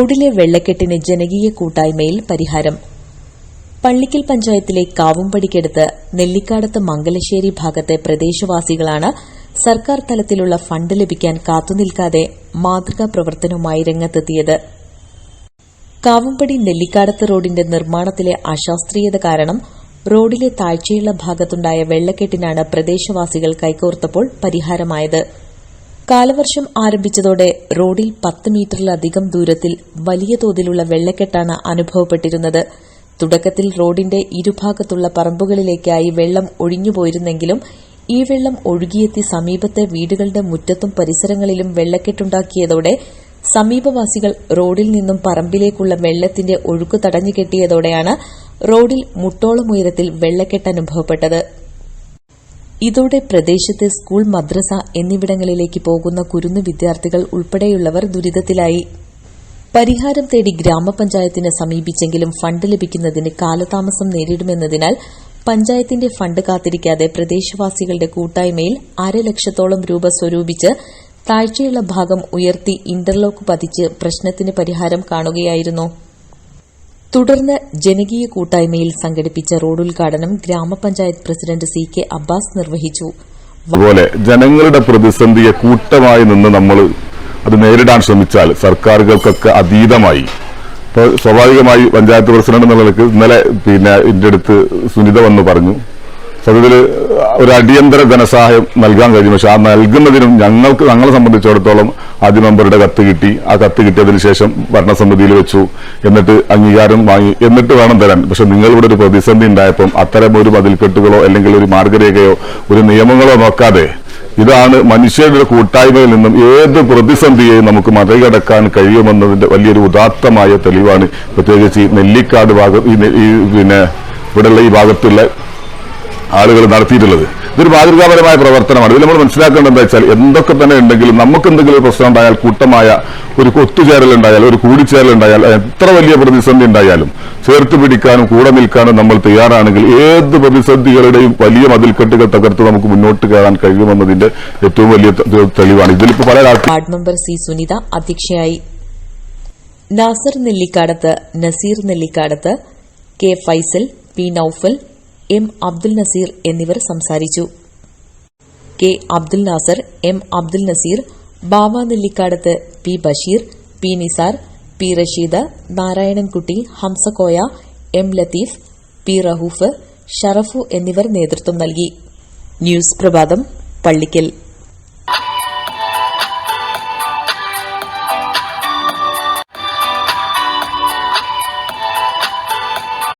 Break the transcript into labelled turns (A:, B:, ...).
A: റോഡിലെ വെള്ളക്കെട്ടിന് ജനകീയ കൂട്ടായ്മയിൽ പരിഹാരം. പള്ളിക്കൽ പഞ്ചായത്തിലെ കാവുംപടിക്കടുത്ത് നെല്ലിക്കാടത്ത് മംഗലശ്ശേരി ഭാഗത്തെ പ്രദേശവാസികളാണ് സർക്കാർ തലത്തിലുള്ള ഫണ്ട് ലഭിക്കാൻ കാത്തുനിൽക്കാതെ മാതൃകാ പ്രവർത്തനവുമായി രംഗത്തെത്തിയത്. കാവുംപടി നെല്ലിക്കാടത്ത് റോഡിന്റെ നിർമ്മാണത്തിലെ അശാസ്ത്രീയത കാരണം റോഡിലെ താഴ്ചയുള്ള ഭാഗത്തുണ്ടായ വെള്ളക്കെട്ടിനാണ് പ്രദേശവാസികൾ കൈകോർത്തപ്പോൾ പരിഹാരമായത്. കാലവർഷം ആരംഭിച്ചതോടെ റോഡിൽ പത്ത് മീറ്ററിലധികം ദൂരത്തിൽ വലിയ തോതിലുള്ള വെള്ളക്കെട്ടാണ് അനുഭവപ്പെട്ടിരുന്നത്. തുടക്കത്തിൽ റോഡിന്റെ ഇരുഭാഗത്തുള്ള പറമ്പുകളിലേക്കായി വെള്ളം ഒഴിഞ്ഞുപോയിരുന്നെങ്കിലും ഈ വെള്ളം ഒഴുകിയെത്തി സമീപത്തെ വീടുകളുടെ മുറ്റത്തും പരിസരങ്ങളിലും വെള്ളക്കെട്ടുണ്ടാക്കിയതോടെ സമീപവാസികൾ റോഡിൽ നിന്നും പറമ്പിലേക്കുള്ള വെള്ളത്തിന്റെ ഒഴുക്ക് തടഞ്ഞുകെട്ടിയതോടെയാണ് റോഡിൽ മുട്ടോളം ഉയരത്തിൽ വെള്ളക്കെട്ട് അനുഭവപ്പെട്ടത് ഇതോടെ പ്രദേശത്തെ സ്കൂൾ മദ്രസ എന്നിവിടങ്ങളിലേക്ക് പോകുന്ന കുരുന്നു വിദ്യാർത്ഥികൾ ഉൾപ്പെടെയുള്ളവർ ദുരിതത്തിലായി. പരിഹാരം തേടി ഗ്രാമപഞ്ചായത്തിനെ സമീപിച്ചെങ്കിലും ഫണ്ട് ലഭിക്കുന്നതിന് കാലതാമസം നേരിടുമെന്നതിനാൽ പഞ്ചായത്തിന്റെ ഫണ്ട് കാത്തിരിക്കാതെ പ്രദേശവാസികളുടെ കൂട്ടായ്മയിൽ അരലക്ഷത്തോളം രൂപ സ്വരൂപിച്ച് താഴ്ചയുള്ള ഭാഗം ഉയർത്തി ഇന്റർലോക്ക് പതിച്ച് പ്രശ്നത്തിന് പരിഹാരം കാണുകയായിരുന്നു. തുടർന്ന് ജനകീയ കൂട്ടായ്മയിൽ സംഘടിപ്പിച്ച റോഡുദ്ഘാടനം ഗ്രാമപഞ്ചായത്ത് പ്രസിഡന്റ് സി കെ അബ്ബാസ് നിർവഹിച്ചു.
B: അതുപോലെ ജനങ്ങളുടെ പ്രതിസന്ധിയെ കൂട്ടമായി നിന്ന് നമ്മൾ അത് നേരിടാൻ ശ്രമിച്ചാൽ സർക്കാരുകൾക്കൊക്കെ അതീതമായി. സ്വാഭാവികമായി പഞ്ചായത്ത് പ്രസിഡന്റ് എന്നുള്ള ഇന്നലെ പിന്നെ എന്റെ അടുത്ത് സുനിത വന്ന് പറഞ്ഞു. സത്യത്തിൽ ഒരു അടിയന്തര ധനസഹായം നൽകാൻ കഴിയും പക്ഷെ ആ നൽകുന്നതിനും ഞങ്ങൾക്ക് ഞങ്ങളെ സംബന്ധിച്ചിടത്തോളം ആദ്യ മെമ്പറുടെ കത്ത് കിട്ടി. ആ കത്ത് കിട്ടിയതിന് ശേഷം ഭരണസമിതിയിൽ വെച്ചു. എന്നിട്ട് അംഗീകാരം വാങ്ങി. എന്നിട്ട് വേണം തരാൻ. പക്ഷെ നിങ്ങളിവിടെ ഒരു പ്രതിസന്ധി ഉണ്ടായപ്പം അത്തരം ഒരു മതിൽക്കെട്ടുകളോ അല്ലെങ്കിൽ ഒരു മാർഗരേഖയോ ഒരു നിയമങ്ങളോ നോക്കാതെ ഇതാണ് മനുഷ്യരുടെ കൂട്ടായ്മയിൽ നിന്നും ഏത് പ്രതിസന്ധിയെയും നമുക്ക് മറികടക്കാൻ കഴിയുമെന്നതിന്റെ വലിയൊരു ഉദാത്തമായ തെളിവാണ്. പ്രത്യേകിച്ച് ഈ നെല്ലിക്കാട് ഭാഗം ഈ പിന്നെ ഇവിടെയുള്ള ഈ ഭാഗത്തുള്ള ആളുകൾ നടത്തിയിട്ടുള്ളത്. ഇതൊരു മാതൃകാപരമായ പ്രവർത്തനമാണ്. ഇതിൽ നമ്മൾ മനസ്സിലാക്കേണ്ടത് എന്താ വെച്ചാൽ എന്തൊക്കെ തന്നെ ഉണ്ടെങ്കിലും നമുക്ക് എന്തെങ്കിലും ഒരു പ്രശ്നം ഉണ്ടായാൽ കൂട്ടമായ ഒരു ഒത്തുചേരൽ ഉണ്ടായാൽ ഒരു കൂടിച്ചേരൽ ഉണ്ടായാൽ എത്ര വലിയ പ്രതിസന്ധി ഉണ്ടായാലും ചേർത്ത് പിടിക്കാനും കൂടെ നിൽക്കാനും നമ്മൾ തയ്യാറാണെങ്കിൽ ഏത് പ്രതിസന്ധികളുടെയും വലിയ മതിൽക്കെട്ടുകൾ തകർത്ത് നമുക്ക് മുന്നോട്ട് കയറാൻ കഴിയുമെന്നതിന്റെ ഏറ്റവും വലിയ തെളിവാണ്. ഇതിലിപ്പോ പല
A: മെമ്പർ സി സുനിത അധ്യക്ഷയായി. Nasar Nellikkadath Naseer Nellikkadath K Faisal P Noufal M Abdul Naseer എന്നിവർ സംസാരിച്ചു. K Abdul Nasar M Abdul Naseer Bava Nellikkadath P Basheer P Nisar P Rasheeda Narayanankutty Hamsakoya M Latheef P Rahoof Sharafu എന്നിവർ നേതൃത്വം നൽകി. News പ്രഭാതം പള്ളിക്കൽ.